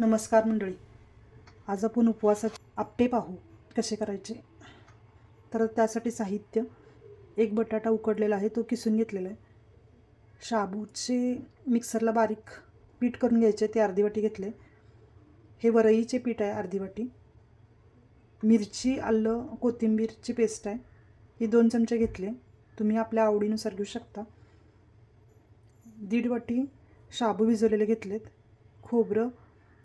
नमस्कार मंडळी. आज आपण उपवासात आप्पे पाहू. कसे करायचे? तर त्यासाठी साहित्य एक बटाटा उकडलेला आहे तो किसून घेतलेला आहे. शाबूचे मिक्सरला बारीक पीठ करून घ्यायचे ते अर्धी वाटी घेतले. हे वरईचे पीठ आहे अर्धी वाटी. मिरची आलं कोथिंबीरची पेस्ट आहे ही दोन चमचे घेतले. तुम्ही आपल्या आवडीनुसार घेऊ शकता. दीड वाटी शाबू भिजवलेले घेतलेत. खोबरं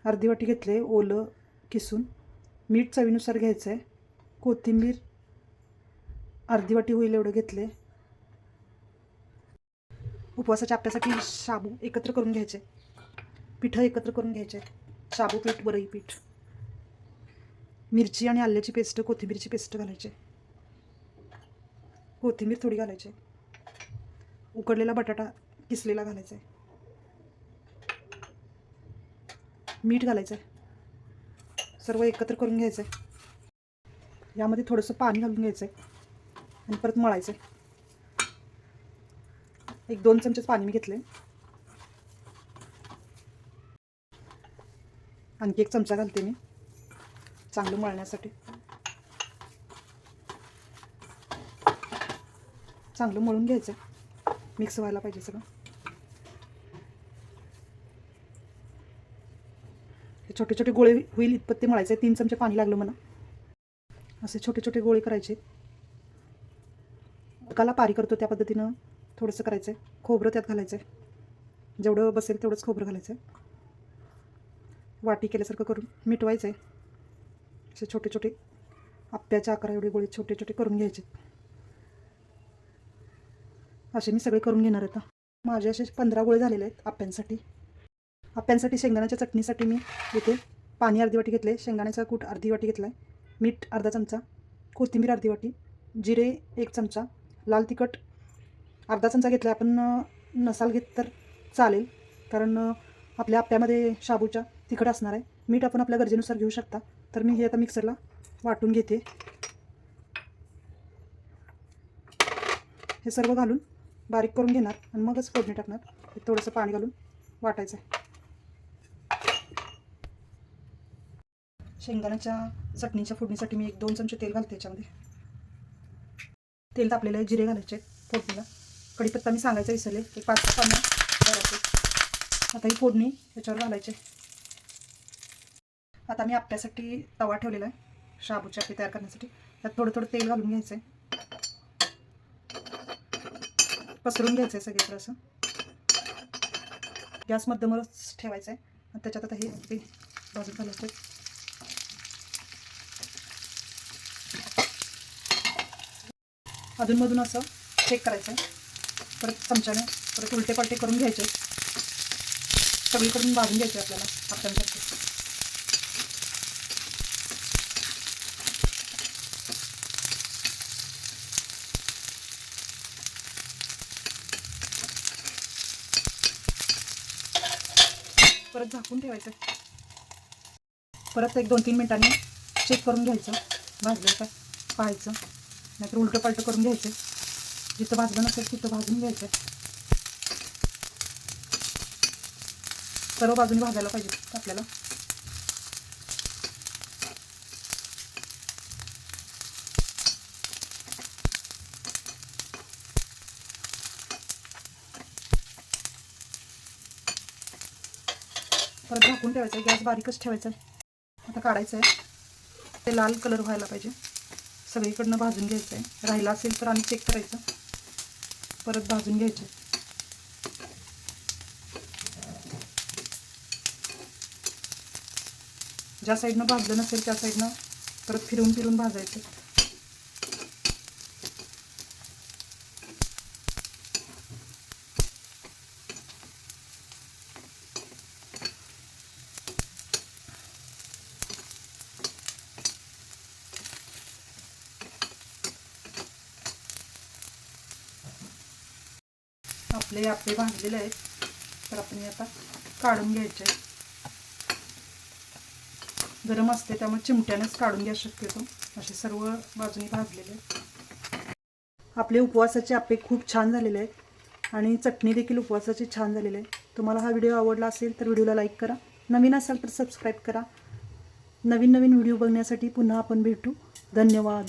अर्धी वाटी घेतले ओलं किसून. मीठ चवीनुसार घ्यायचं आहे कोथिंबीर अर्धी वाटी होईल एवढं घेतले. उपवासाच्या आपल्यासाठी शाबू एकत्र करून घ्यायचे. पिठं एकत्र करून घ्यायचे. शाबू पीठ वरई पीठ. मिरची आणि आल्याची पेस्ट कोथिंबीरची पेस्ट घालायची. कोथिंबीर थोडी घालायची. उकडलेला बटाटा किसलेला घालायचा आहे मीठ घालायचं आहे सर्व एकत्र करून घ्यायचं आहे यामध्ये थोडंसं पाणी घालून घ्यायचं आहे आणि परत मळायचं आहे एक दोन चमचेच पाणी मी घेतले आणखी एक चमचा घालते मी. चांगलं मळण्यासाठी. चांगलं मळून घ्यायचं मिक्स व्हायला पाहिजे सगळं. छोटे छोटे गोळे होईल इतपत ते मळायचे तीन चमचे पाणी लागलं म्हणा. असे छोटे छोटे गोळे करायचे. काला पारी करतो त्या पद्धतीनं थोडंसं करायचं आहे खोबरं त्यात घालायचं आहे जेवढं बसेल तेवढंच खोबरं घालायचं आहे वाटी केल्यासारखं करून मिटवायचं आहे असे छोटे छोटे आप्याच्या आकारा एवढे गोळे छोटे छोटे करून घ्यायचे. असे मी सगळे करून घेणार आता. माझे असे पंधरा गोळे झालेले आहेत आप्यांसाठी. आप्यांसाठी शेंगदाण्याच्या चटणीसाठी मी इथे पाणी अर्धी वाटी घेतले शेंगदाण्याचा कूट अर्धी वाटी घेतला आहे मीठ अर्धा चमचा. कोथिंबीर अर्धी वाटी. जिरे एक चमचा. लाल तिखट अर्धा चमचा घेतला आपण नसाल घेत तर चालेल. कारण आपल्या आप्यामध्ये शाबूच्या तिखट असणार आहे. मीठ आपण आपल्या गरजेनुसार घेऊ शकता. तर मी हे आता मिक्सरला वाटून घेते. हे सर्व घालून बारीक करून घेणार आणि मगच फोडणी टाकणार. हे थोडंसं पाणी घालून वाटायचं आहे शेंगदाण्याच्या चटणीच्या फोडणीसाठी मी एक दोन चमचे तेल घालते याच्यामध्ये. तेल तापलेलं आहे जिरे घालायचे फोडणीला. कढीपत्ता मी सांगायचं विसरले एक पाच पाणी पानं घालायचे आता ही फोडणी याच्यावर घालायचे आता मी आप्यासाठी तवा ठेवलेला आहे शाबू आप्पे तयार करण्यासाठी. त्यात थोडं थोडं तेल घालून घ्यायचं आहे पसरून घ्यायचं आहे सगळीकडे असं. गॅस मध्यमच ठेवायचं आहे आणि त्याच्यात आता हे ते भाजून घालायचं अधूनमधून असं चेक करायचं. आहे परत चमच्याने परत उलटे पलटे करून घ्यायचे. सगळीकडून भाजून घ्यायचे आपल्याला आपल्यासारखे परत झाकून ठेवायचं. परत एक दोन तीन मिनिटांनी चेक करून घ्यायचं. भाजलं का? पाहायचं. नाहीतर उलटं पालटं करून घ्यायचं. जिथं भाजलं नसेल तिथं भाजून घ्यायचं. सर्व बाजूने भाजायला पाहिजे आपल्याला. परत झाकून ठेवायचं आहे गॅस बारीकच ठेवायचा आहे आता काढायचं आहे ते लाल कलर व्हायला पाहिजे. सगळीकडनं भाजून घ्यायचं आहे राहिला असेल तर आणि चेक करायचं. परत भाजून घ्यायचं. ज्या साईडनं भाजलं नसेल त्या साईडनं परत फिरून फिरून भाजायचं. आपले आपले भाजलेले आहेत. तर आपण हे आता काढून घ्यायचे. गरम असते त्यामुळे चिमट्यानेच काढून घ्या शक्यतो. असे सर्व बाजूनी भाजलेले आहेत. आपले उपवासाचे आप्पे खूप छान झालेले आहेत. आणि चटणी देखील उपवासाची छान झालेली आहे. तुम्हाला हा व्हिडिओ आवडला असेल तर व्हिडिओला लाईक करा. नवीन असाल तर सबस्क्राईब करा. नवीन नवीन व्हिडिओ बघण्यासाठी पुन्हा आपण भेटू. धन्यवाद.